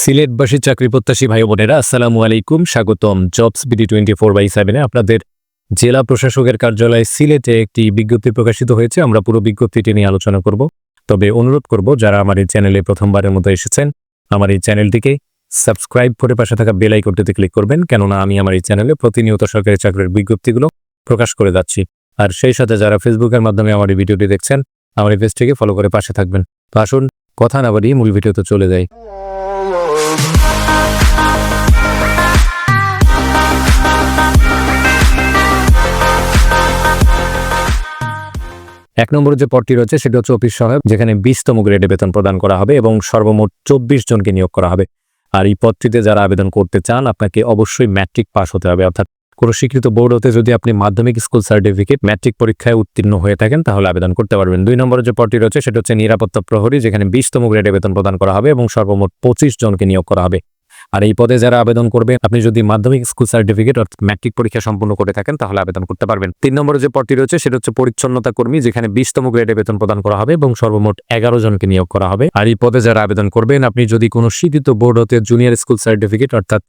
সিলেটবাসী চাকরি প্রত্যাশী ভাই বোনেরা, আসসালামু আলাইকুম। স্বাগতম jobs BD twenty four by সেভেনে আপনাদের জেলা প্রশাসকের কার্যালয় সিলেটে একটি বিজ্ঞপ্তি প্রকাশিত হয়েছে। আমরা পুরো বিজ্ঞপ্তিটি নিয়ে আলোচনা করব। তবে অনুরোধ করব, যারা আমার এই চ্যানেলে প্রথমবারের মতো এসেছেন, আমার এই চ্যানেলটিকে সাবস্ক্রাইব করে পাশে থাকা বেল আইকনটিতে ক্লিক করবেন, কেননা আমি আমার এই চ্যানেলে প্রতিনিয়ত সরকারি চাকরির বিজ্ঞপ্তিগুলো প্রকাশ করে যাচ্ছি। আর সেই সাথে যারা ফেসবুকের মাধ্যমে আমার এই ভিডিওটি দেখছেন, আমার এই পেজটিকে ফলো করে পাশে থাকবেন। তো আসুন, কথা না বাড়িয়ে মূল ভিডিওতে চলে যাই। এক নম্বরে যে পদটি রয়েছে, সেটা হচ্ছে অফিস সহায়ক, যেখানে বিশতম গ্রেডে বেতন প্রদান করা হবে এবং সর্বমোট চব্বিশ জনকে নিয়োগ করা হবে। আর এই পদটিতে যারা আবেদন করতে চান, আপনাকে অবশ্যই ম্যাট্রিক পাস হতে হবে। অর্থাৎ কোনো স্বীকৃত বোর্ড হতে যদি আপনি মাধ্যমিক স্কুল সার্টিফিকেট ম্যাট্রিক পরীক্ষায় উত্তীর্ণ হয়ে থাকেন, তাহলে আবেদন করতে পারবেন। দুই নম্বরে যে পদটি রয়েছে, সেটা হচ্ছে নিরাপত্তা প্রহরী, যেখানে বিশতম গ্রেডে বেতন প্রদান করা হবে এবং সর্বমোট পঁচিশ জনকে নিয়োগ করা হবে। আর এই পদে যারা আবেদন করবে আপনি যদি মাধ্যমিক স্কুল সার্টিফিকেট অর্থাৎ ম্যাট্রিক পরীক্ষা সম্পূর্ণ করে থাকেন, তাহলে আবেদন করতে পারবেন। তিন নম্বরে যে পদটি রয়েছে, সেটা হচ্ছে পরিচ্ছন্নতা কর্মী, যেখানে বিশতম গ্রেডে বেতন প্রদান করা হবে এবং সর্বমোট এগারো জনকে নিয়োগ করা হবে। আর এই পদে যারা আবেদন করবেন, আপনি যদি কোনো স্বীকৃত বোর্ড হতে জুনিয়র স্কুল সার্টিফিকেট, অর্থাৎ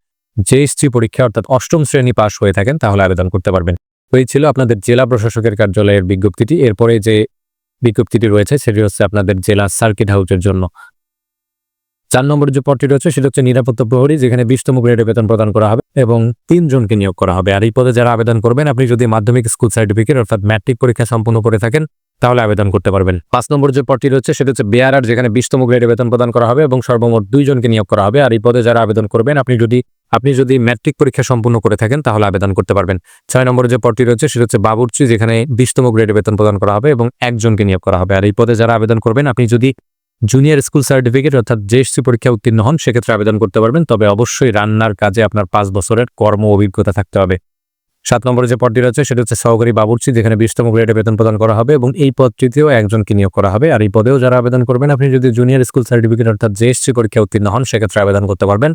জেএসসি পরীক্ষা, অর্থাৎ অষ্টম শ্রেণি পাশ হয়ে থাকেন, তাহলে আবেদন করতে পারবেন। এই ছিল আপনাদের জেলা প্রশাসকের কার্যালয়ের বিজ্ঞপ্তিটি। এরপরে যে বিজ্ঞপ্তিটি রয়েছে, সেটি হচ্ছে আপনাদের জেলা সার্কিট হাউসের জন্য। চার নম্বর যে পদটি রয়েছে, সেটা হচ্ছে নিরাপত্তা প্রহরী, যেখানে বিশতম গ্রেডে বেতন প্রদান করা হবে এবং তিনজনকে নিয়োগ করা হবে। আর এই পদে যারা আবেদন করবেন, আপনি যদি মাধ্যমিক স্কুল সার্টিফিকেট, অর্থাৎ ম্যাট্রিক পরীক্ষা সম্পূর্ণ করে থাকেন, তাহলে আবেদন করতে পারবেন। পাঁচ নম্বর যে পদটি রয়েছে, সেটা হচ্ছে বেয়ারার যেখানে বিশতম গ্রেডে বেতন প্রদান করা হবে এবং সর্বমোট দুইজনকে নিয়োগ করা হবে। আর এই পদে যারা আবেদন করবেন, আপনি যদি আপনি যদি ম্যাট্রিক পরীক্ষা সম্পূর্ণ করে থাকেন, তাহলে আবেদন করতে পারবেন। ছয় নম্বরে যে পদটি রয়েছে, সেটা হচ্ছে বাবুর্চি, যেখানে বিশতম গ্রেডে বেতন প্রদান করা হবে এবং একজনকে নিয়োগ করা হবে। আর এই পদে যারা আবেদন করবেন, আপনি যদি জুনিয়র স্কুল সার্টিফিকেট অর্থাৎ জেএসসি পরীক্ষা উত্তীর্ণ হন, সেক্ষেত্রে আবেদন করতে পারবেন। তবে অবশ্যই রান্নার কাজে আপনার পাঁচ বছরের কর্ম অভিজ্ঞতা থাকতে হবে। সাত নম্বরে যে পদটি রয়েছে, সেটা হচ্ছে সহকারী বাবুর্চি, যেখানে বিশতম গ্রেডে বেতন প্রদান করা হবে এবং এই পদটিতেও একজনকে নিয়োগ করা হবে। আর এই পদেও যারা আবেদন করবেন, আপনি যদি জুনিয়র স্কুল সার্টিফিকেট অর্থাৎ জেএসসি পরীক্ষা উত্তীর্ণ হন, সেক্ষেত্রে আবেদন করতে পারবেন।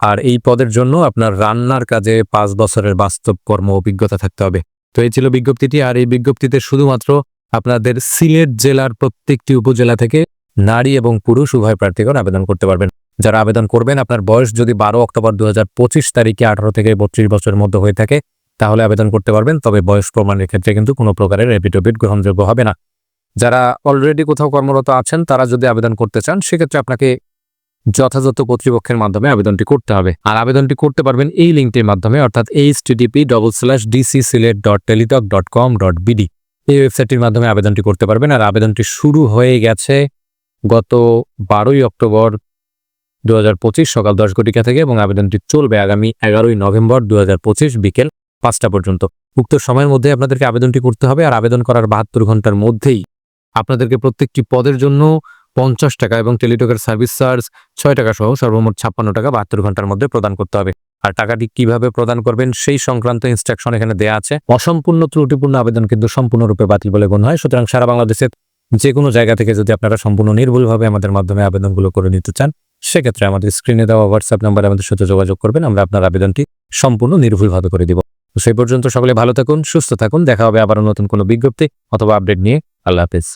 আর এই পদের জন্য আপনার রান্নার কাজে পাঁচ বছরের বাস্তব কর্ম অভিজ্ঞতা থাকতে হবে। তো এই ছিল বিজ্ঞপ্তিটি। আর এই বিজ্ঞপ্তিতে শুধুমাত্র আপনাদের সিলেট জেলার প্রত্যেকটি উপজেলা থেকে নারী এবং পুরুষ উভয় প্রার্থীগণ আবেদন করতে পারবেন। যারা আবেদন করবেন, আপনার বয়স যদি বারো অক্টোবর দু হাজার পঁচিশ তারিখে আঠারো থেকে বত্রিশ বছরের মধ্যে হয়ে থাকে, তাহলে আবেদন করতে পারবেন, তবে বয়স প্রমাণের ক্ষেত্রে কিন্তু কোনো প্রকারের এপিটোপিট গ্রহণযোগ্য হবে না। যারা অলরেডি কোথাও কর্মরত আছেন, তারা যদি আবেদন করতে চান, সেক্ষেত্রে আপনাকে যথাযথ কর্তৃপক্ষের মাধ্যমে আবেদনটি করতে হবে। আর আবেদনটি করতে পারবেন এই লিঙ্কটির মাধ্যমে, অর্থাৎ H TDP double slash DC Sylhet dot Teletalk dot com dot BD এই ওয়েবসাইটটির মাধ্যমে আবেদনটি করতে পারবেন, আর আবেদনটি শুরু হয়ে গেছে গত বারোই অক্টোবর দু হাজার পঁচিশ সকাল দশ ঘটিকা থেকে এবং আবেদনটি চলবে আগামী এগারোই নভেম্বর দুই হাজার পঁচিশ বিকেল পাঁচটা পর্যন্ত। উক্ত সময়ের মধ্যে আপনাদেরকে আবেদনটি করতে হবে আর আবেদন করার বাহাত্তর ঘণ্টার মধ্যেই আপনাদেরকে প্রত্যেকটি পদের জন্য পঞ্চাশ টাকা এবং টেলিটকের সার্ভিস চার্জ ছয় টাকা সহ সর্বমোট ছাপ্পান্ন টাকা বাহাত্তর ঘণ্টার মধ্যে প্রদান করতে হবে। আর টাকাটি কীভাবে প্রদান করবেন সেই সংক্রান্ত ইনস্ট্রাকশন এখানে দেওয়া আছে। অসম্পূর্ণ ত্রুটিপূর্ণ আবেদন কিন্তু সম্পূর্ণরূপে বাতিল বলে গণ্য হয়। সুতরাং সারা বাংলাদেশের যে কোনো জায়গা থেকে যদি আপনারা সম্পূর্ণ নির্ভুলভাবে আমাদের মাধ্যমে আবেদনগুলো করে নিতে চান, সেক্ষেত্রে আমাদের স্ক্রিনে দেওয়া হোয়াটসঅ্যাপ নাম্বারে আমাদের সাথে যোগাযোগ করবেন, আমরা আপনার আবেদনটি সম্পূর্ণ নির্ভুলভাবে করে দিব। সেই পর্যন্ত সকলে ভালো থাকুন, সুস্থ থাকুন, দেখা হবে আবারও নতুন কোনো বিজ্ঞপ্তি অথবা আপডেট নিয়ে। আল্লাহ হাফেজ।